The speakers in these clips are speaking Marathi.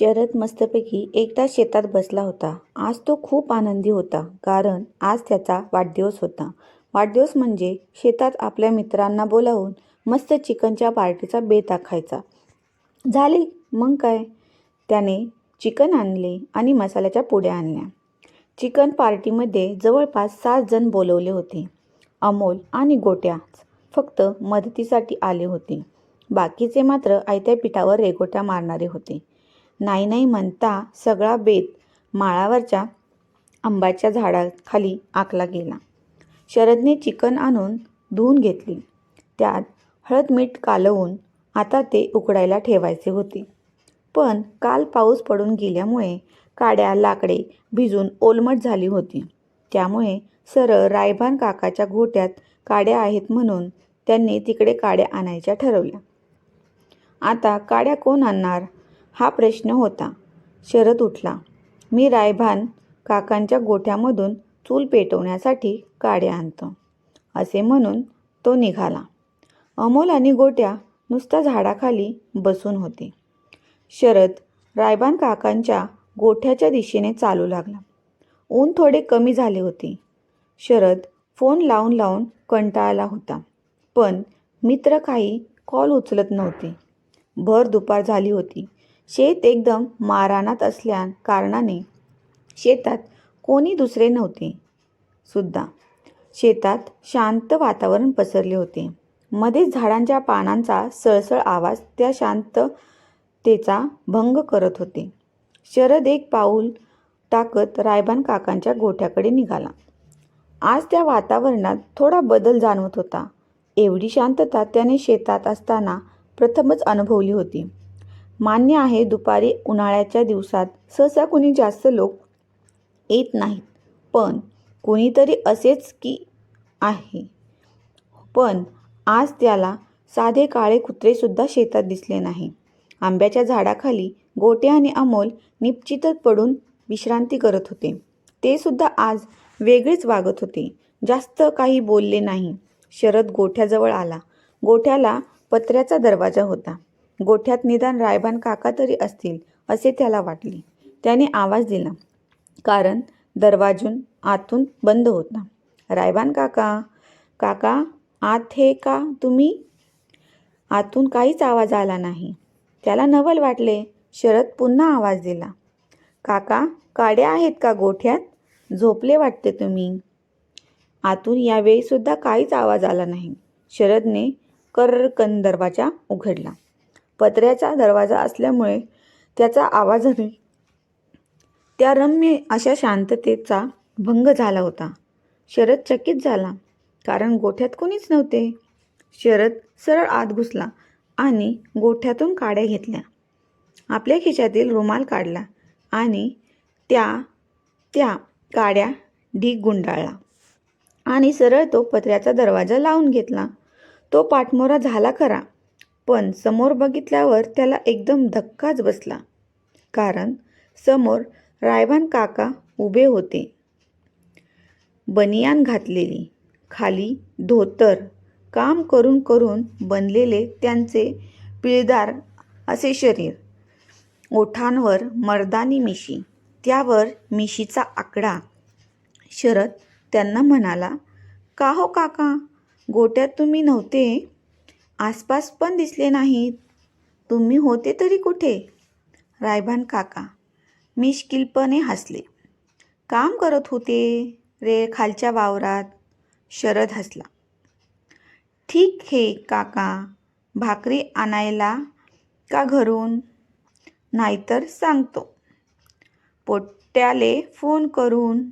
शरद मस्तपैकी एकटा शेतात बसला होता. आज तो खूप आनंदी होता कारण आज त्याचा वाढदिवस होता. वाढदिवस म्हणजे शेतात आपल्या मित्रांना बोलावून मस्त चिकनच्या पार्टीचा बेत आखायचा. झाले मग काय? त्याने चिकन आणले आणि मसाल्याच्या पुड्या आणल्या. चिकन पार्टीमध्ये जवळपास सात जण बोलवले होते. अमोल आणि गोट्याच फक्त मदतीसाठी आले होते. बाकीचे मात्र आयत्या पिठावर रेगोट्या मारणारे होते. नाही नाही म्हणता सगळा बेत माळावरच्या आंब्याच्या झाडाखाली आखला गेला. शरदने चिकन आणून धुवून घेतली. त्यात हळद मीठ कालवून आता ते उकडायला ठेवायचे होते. पण काल पाऊस पडून गेल्यामुळे काड्या लाकडे भिजून ओलमट झाली होती. त्यामुळे सरळ रायबान काकाच्या गोट्यात काड्या आहेत म्हणून त्यांनी तिकडे काड्या आणायच्या ठरवल्या. आता काड्या कोण आणणार? हा प्रश्न होता. शरद उठला. मी रायभान काकांच्या गोठ्यामधून चूल पेटवण्यासाठी काड्या आणतो. असे म्हणून तो निघाला. अमोल आणि गोट्या नुसत्या झाडाखाली बसून होते. शरद रायबान काकांच्या गोठ्याच्या दिशेने चालू लागला. ऊन थोडे कमी झाले होते. शरद फोन लावून लावून कंटाळला होता. पण मित्र काही कॉल उचलत नव्हते. भर दुपार झाली होती. शेत एकदम मारानात असल्या कारणाने शेतात कोणी दुसरे नव्हते. सुद्धा शेतात शांत वातावरण पसरले होते. मध्येच झाडांच्या पानांचा सळसळ आवाज त्या शांततेचा भंग करत होते. शरद एक पाऊल टाकत रायबान काकांच्या गोठ्याकडे निघाला. आज त्या वातावरणात थोडा बदल जाणवत होता. एवढी शांतता त्याने शेतात असताना प्रथमच अनुभवली होती. मान्य आहे दुपारी उन्हाळ्याच्या दिवसात. सहसा कुणी जास्त लोक येत नाहीत. पण कुणीतरी असेच की आहे. पण आज त्याला साधे काळे कुत्रेसुद्धा शेतात दिसले नाही. आंब्याच्या झाडाखाली गोटे आणि अमोल निश्चितच पडून विश्रांती करत होते. ते सुद्धा आज वेगळेच वागत होते. जास्त काही बोलले नाही. शरद गोठ्याजवळ आला. गोठ्याला पत्र्याचा दरवाजा होता. गोठ्यात निदान रायबान काका तरी असतील असे त्याला वाटले. त्याने आवाज दिला कारण दरवाजून आतून बंद होता. रायबान काका काका आत हे का तुम्ही? आतून काहीच आवाज आला नाही. त्याला नवल वाटले शरद पुन्हा आवाज दिला. काका काड्या आहेत का गोठ्यात? झोपले वाटते तुम्ही? आतून यावेळीसुद्धा काहीच आवाज आला नाही. शरदने कर्रकन दरवाजा उघडला. पत्र्याचा दरवाजा असल्यामुळे त्याचा आवाजाने त्या रम्य अशा शांततेचा भंग झाला होता. शरद चकित झाला कारण गोठ्यात कोणीच नव्हते. शरद सरळ आत घुसला आणि गोठ्यातून काड्या घेतल्या. आपल्या खिशातील रुमाल काढला आणि त्या त्या काड्या ढीग गुंडाळला आणि सरळ तो पत्र्याचा दरवाजा लावून घेतला. तो पाठमोरा झाला खरा. पण समोर बघितल्यावर त्याला एकदम धक्काच बसला. कारण समोर रायबान काका उभे होते. बनियान घातलेली खाली धोतर काम करून करून बनलेले त्यांचे पिळदार असे शरीर. ओठांवर मर्दानी मिशी त्यावर मिशीचा आकडा. शरद त्यांना म्हणाला का हो काका गोट्यात तुम्ही नव्हते? आसपास पण दिसले नाहीत. तुम्ही होते तरी कुठे? रायबान काका. मिश्किलपणे हसले. काम करत होते रे खालच्या वावरात. शरद हसला. ठीक हे काका भाकरी आणायला का घरून? नाहीतर सांगतो. पोट्याले फोन करून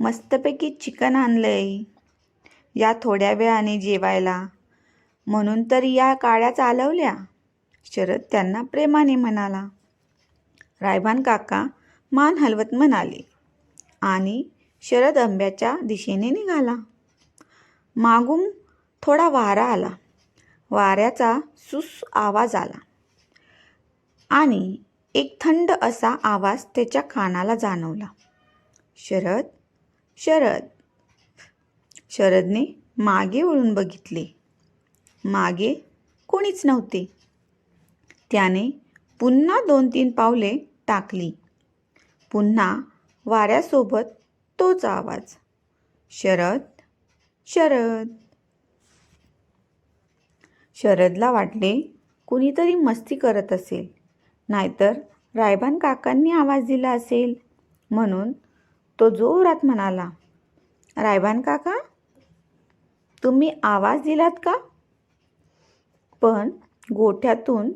मस्तपैकी चिकन आणलंय. या थोड्या वेळाने जेवायला. म्हणून तर या काड्या चालवल्या. शरद त्यांना प्रेमाने म्हणाला. रायबान काका मान हलवत म्हणाले आणि शरद आंब्याच्या दिशेने निघाला. मागून थोडा वारा आला. वाऱ्याचा सुस आवाज आला आणि एक थंड असा आवाज त्याच्या कानाला जाणवला. शरद शरद. शरदने मागे वळून बघितले. मागे कोणीच नव्हते. त्याने पुन्हा दोन तीन पावले टाकली. पुन्हा वाऱ्यासोबत तोच आवाज शरद शरद. शरदला वाटले कुणीतरी मस्ती करत असेल नाहीतर रायबान काकांनी आवाज दिला असेल. म्हणून तो जोरात म्हणाला रायबान काका तुम्ही आवाज दिलात का? पण गोठ्यातून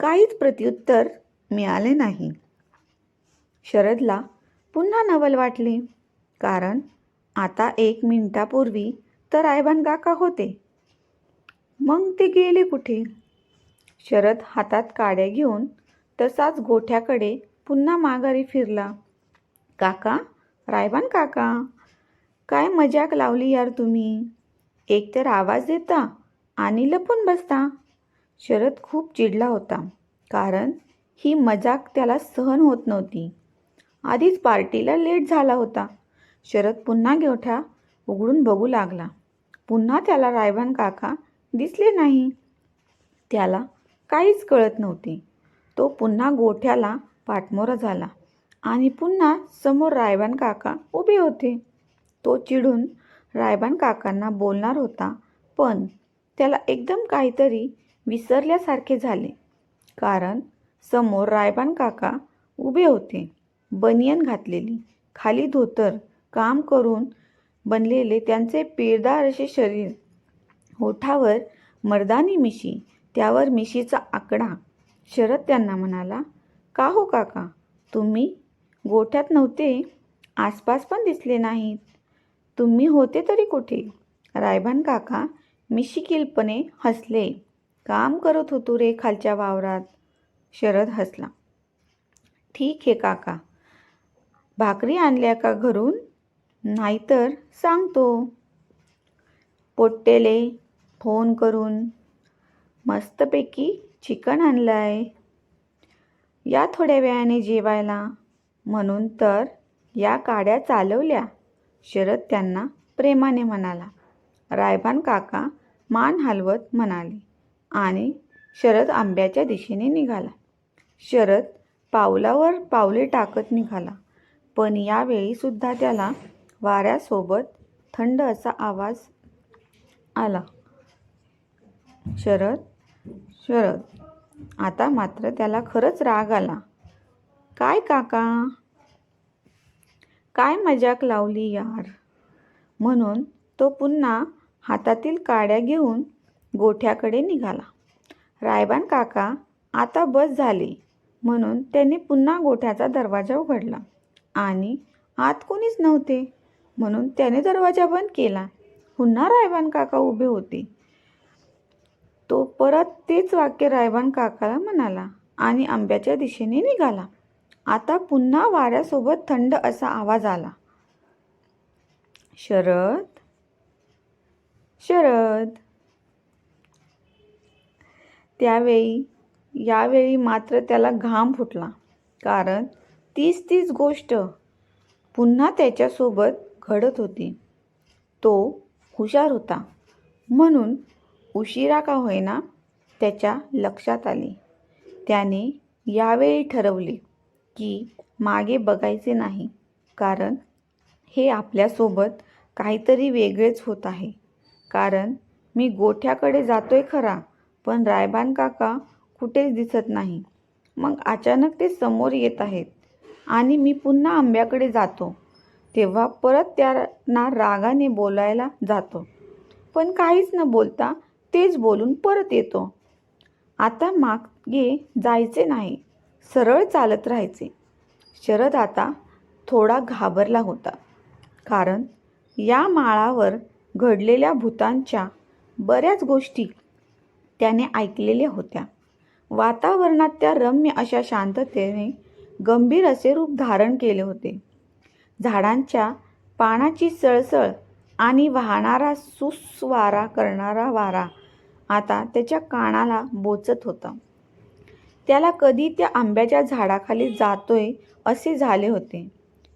काहीच प्रत्युत्तर मिळाले नाही. शरदला पुन्हा नवल वाटले कारण आता एक मिनिटापूर्वी तर रायबान काका होते. मग ते गेले कुठे? शरद हातात काड्या घेऊन तसाच गोठ्याकडे पुन्हा माघारी फिरला. काका रायबान काका काय मजाक लावली यार तुम्ही? एकतर आवाज देता आणि लपून बसता. शरद खूप चिडला होता कारण ही मजाक त्याला सहन होत नव्हती. आधीच पार्टीला लेट झाला होता. शरद पुन्हा गोठ्या उघडून बघू लागला. पुन्हा त्याला रायबान काका दिसले नाही. त्याला काहीच कळत नव्हते. तो पुन्हा गोठ्याला पाठमोरा झाला आणि पुन्हा समोर रायबान काका उभे होते. तो चिडून रायबान काकांना बोलणार होता पण त्याला एकदम काहीतरी विसरल्यासारखे झाले. कारण समोर रायबान काका उभे होते. बनियन घातलेली. खाली धोतर काम करून बनलेले त्यांचे पिळदार असे शरीर. होठावर मर्दानी मिशी. त्यावर मिशीचा आकडा. शरद त्यांना म्हणाला का हो काका? तुम्ही गोठ्यात नव्हते? आसपास पण दिसले नाहीत. तुम्ही होते तरी कुठे? रायबान काका मिशिकिलपणे हसले. काम करत होतो रे खालच्या वावरात. शरद हसला. ठीक आहे काका. भाकरी आणल्या का घरून? नाहीतर सांगतो. पोट्टेले फोन करून. मस्तपैकी चिकन आणलंय. या थोड्या वेळाने जेवायला. म्हणून तर या काड्या चालवल्या. शरद त्यांना प्रेमाने म्हणाला. रायबान काका मान हलवत म्हणाले आणि शरद आंब्याच्या दिशेने निघाला. शरद पावलावर पावले टाकत निघाला. पण यावेळीसुद्धा त्याला वाऱ्यासोबत थंड असा आवाज आला. शरद शरद आता मात्र त्याला खरंच राग आला. काय काका? काय मजाक लावली यार? म्हणून तो पुन्हा हातातील काड्या घेऊन गोठ्याकडे निघाला. रायबान काका आता बस झाली. म्हणून त्याने पुन्हा गोठ्याचा दरवाजा उघडला. आणि आत कोणीच नव्हते. म्हणून त्याने दरवाजा बंद केला. पुन्हा रायबान काका उभे होते. तो परत तेच वाक्य रायबान काकाला म्हणाला आणि आंब्याच्या दिशेने निघाला. आता पुन्हा वाऱ्यासोबत थंड असा आवाज आला. शरद? शरद. त्यावेळी यावेळी मात्र त्याला घाम फुटला. कारण तीच तीच गोष्ट पुन्हा त्याच्यासोबत घडत होती. तो हुशार होता. म्हणून उशिरा का होईना त्याच्या लक्षात आले. त्याने यावेळी ठरवले की मागे बघायचे नाही. कारण हे आपल्यासोबत काहीतरी वेगळेच होत आहे. कारण मी गोठ्याकडे जातोय खरा पण रायबान काका कुठेच दिसत नाही. मग अचानक ते समोर येत आहेत आणि मी पुन्हा आंब्याकडे जातो. तेव्हा परत त्यांना रागाने बोलायला जातो. पण काहीच न बोलता तेच बोलून परत येतो. आता मागे जायचे नाही सरळ चालत राहायचे. शरद आता थोडा घाबरला होता. कारण या माळावर घडलेल्या भूतांच्या बऱ्याच गोष्टी त्याने ऐकलेल्या होत्या. वातावरणात त्या रम्य अशा शांततेने गंभीर असे रूप धारण केले होते. झाडांच्या पानाची सळसळ आणि वाहणारा सुस्वारा करणारा वारा आता त्याच्या कानाला बोचत होता. त्याला कधी त्या आंब्याच्या झाडाखाली जातोय असे झाले होते.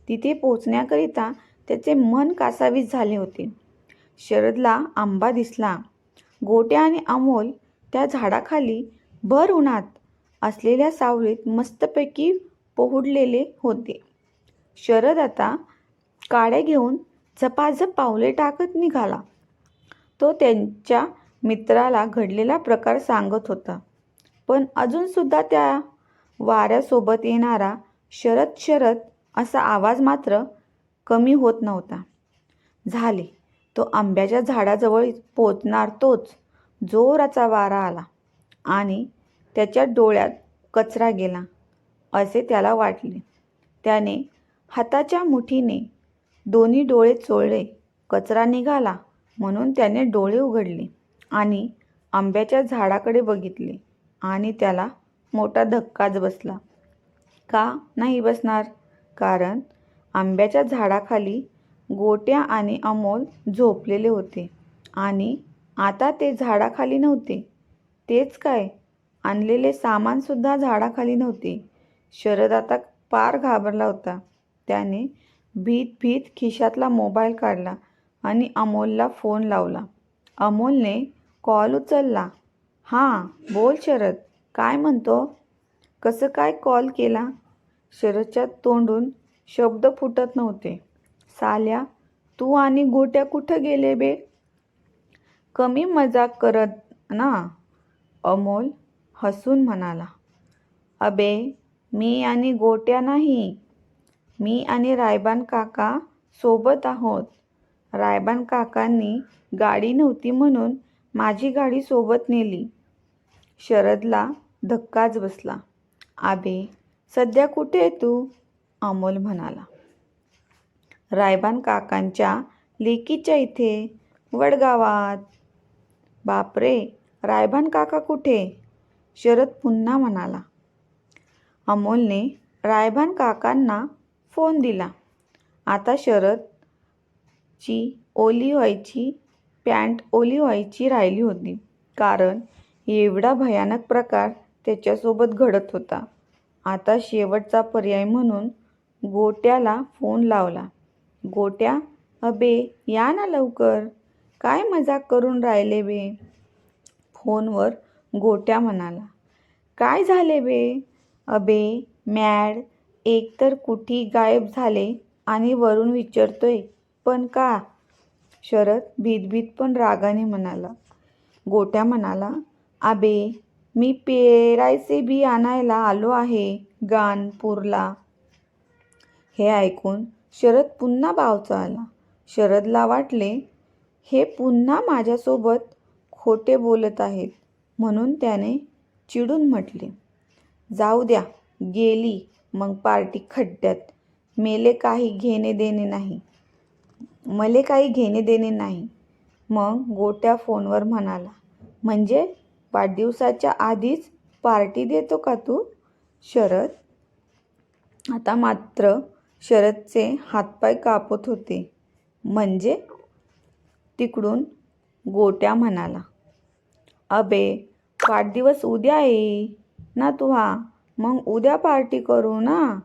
तिथे पोचण्याकरिता त्याचे मन कासावीस झाले होते. शरदला आंबा दिसला. गोट्या आणि अमोल त्या झाडाखाली भर उन्हात असलेल्या सावलीत मस्तपैकी पोहुडलेले होते. शरद आता काड्या घेऊन झपाझप पावले टाकत निघाला. तो त्यांच्या मित्राला घडलेला प्रकार सांगत होता. पण अजूनसुद्धा त्या वाऱ्यासोबत येणारा शरद शरद असा आवाज मात्र कमी होत नव्हता. झाले. तो आंब्याच्या झाडाजवळ पोचणार तोच. जोराचा वारा आला आणि त्याच्या डोळ्यात कचरा गेला असे त्याला वाटले. त्याने हाताच्या मुठीने दोन्ही डोळे चोळले. कचरा निघाला म्हणून त्याने डोळे उघडले आणि आंब्याच्या झाडाकडे बघितले आणि त्याला मोठा धक्काच बसला. का नाही बसणार? कारण आंब्याच्या झाडाखाली गोट्या आणि अमोल झोपलेले होते. आणि आता ते झाडाखाली नव्हते. तेच काय? आणलेले सामानसुद्धा झाडाखाली नव्हते. शरद आता पार घाबरला होता. त्याने भीत भीत खिशातला मोबाईल काढला आणि अमोलला फोन लावला. अमोलने कॉल उचलला. हां बोल शरद. काय म्हणतो? कसं काय कॉल केला? शरदच्या तोंडून शब्द फुटत नव्हते. साल्या तू आणि गोट्या कुठं गेले बे? कमी मजाक करत ना? अमोल हसून म्हणाला. अबे मी आणि गोट्या नाही. मी आणि रायबान काका सोबत आहोत. रायबान काकांनी गाडी नव्हती म्हणून माझी गाडी सोबत नेली. शरदला धक्काच बसला. आबे सध्या कुठे आहे तू? अमोल म्हणाला. रायबान काकांच्या लेकीच्या इथे. वडगावात. बापरे रायबान काका कुठे? शरद पुन्हा म्हणाला. अमोलने रायबान काकांना फोन दिला. आता शरदची ओली व्हायची पॅन्ट ओली व्हायची राहिली होती. कारण एवढा भयानक प्रकार त्याच्यासोबत घडत होता. आता शेवटचा पर्याय म्हणून गोट्याला फोन लावला. गोट्या अबे या ना लवकर. काय मजाक करून राहिले बे? फोनवर गोट्या म्हणाला. काय झाले बे? अबे मॅड एकतर कुठी गायब झाले आणि वरून विचारतोय पण का? शरद भीतभीत पण रागाने म्हणाला. गोट्या म्हणाला आबे मी पेरायचे बी आणायला आलो आहे गानपूरला हे ऐकून शरद पुन्हा बावचा आला. शरदला वाटले हे पुन्हा माझ्यासोबत खोटे बोलत आहेत म्हणून त्याने चिडून म्हटले. जाऊ द्या गेली मग पार्टी खड्ड्यात. मेले काही घेणे देणे नाही. मले काही घेणे देणे नाही. मग गोट्या फोनवर म्हणाला म्हणजे वाढदिवसाच्या आधीच पार्टी देतो का तू? शरद आता मात्र शरदचे हातपाय कापत होते. म्हणजे? तिकडून गोट्या म्हणाला. अबे वाढदिवस उद्या आहे. ना तुहा? मग उद्या पार्टी करू ना?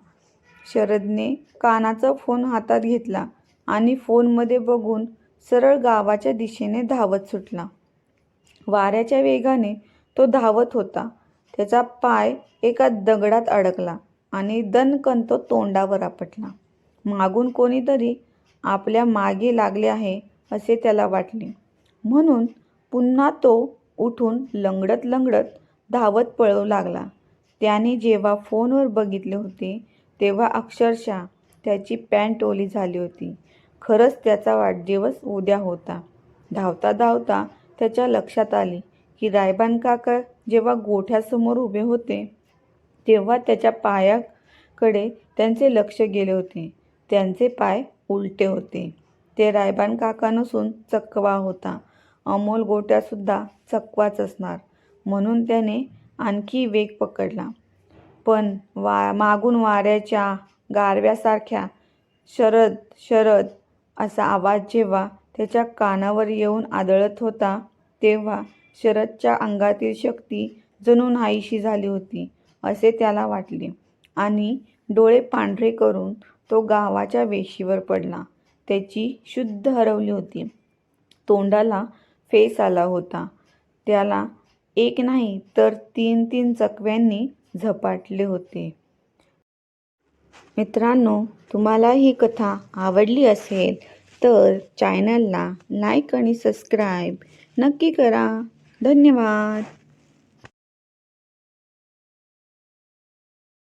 शरदने कानाचा फोन हातात घेतला आणि फोनमध्ये बघून सरळ गावाच्या दिशेने धावत सुटला. वाऱ्याच्या वेगाने तो धावत होता. त्याचा पाय एका दगडात अडकला. आणि दणकन तो तोंडावर आपटला. मागून कोणीतरी आपल्या मागे लागले आहे असे त्याला वाटले. म्हणून पुन्हा तो उठून लंगडत लंगडत धावत पळू लागला. त्याने जेव्हा फोनवर बघितले होते तेव्हा अक्षरशः त्याची पॅन्ट ओली झाली होती. खरंच त्याचा वाढदिवस उद्या होता. धावता धावता त्याच्या लक्षात आले की रायबान काका जेव्हा गोठ्यासमोर उभे होते तेव्हा त्याच्या पायाकडे त्यांचे लक्ष गेले होते. त्यांचे पाय उलटे होते. ते रायबान काका नसून चकवा होता. अमोल गोट्यासुद्धा चकवाच असणार. म्हणून त्याने आणखी वेग पकडला. पण वा मागून वाऱ्याच्या गारव्यासारख्या शरद शरद असा आवाज जेव्हा त्याच्या कानावर येऊन आदळत होता तेव्हा शरदच्या अंगातील शक्ती जणू नाहीशी झाली होती. असे त्याला वाटले. आणि डोळे पांढरे करून तो गावाच्या वेशीवर पडला. त्याची शुद्ध हरवली होती. तोंडाला फेस आला होता. त्याला एक नाही तर तीन तीन चकव्यांनी झपाटले होते. मित्रांनो तुम्हाला ही कथा आवडली असेल तर चॅनलला लाईक आणि सबस्क्राईब नक्की करा. धन्यवाद.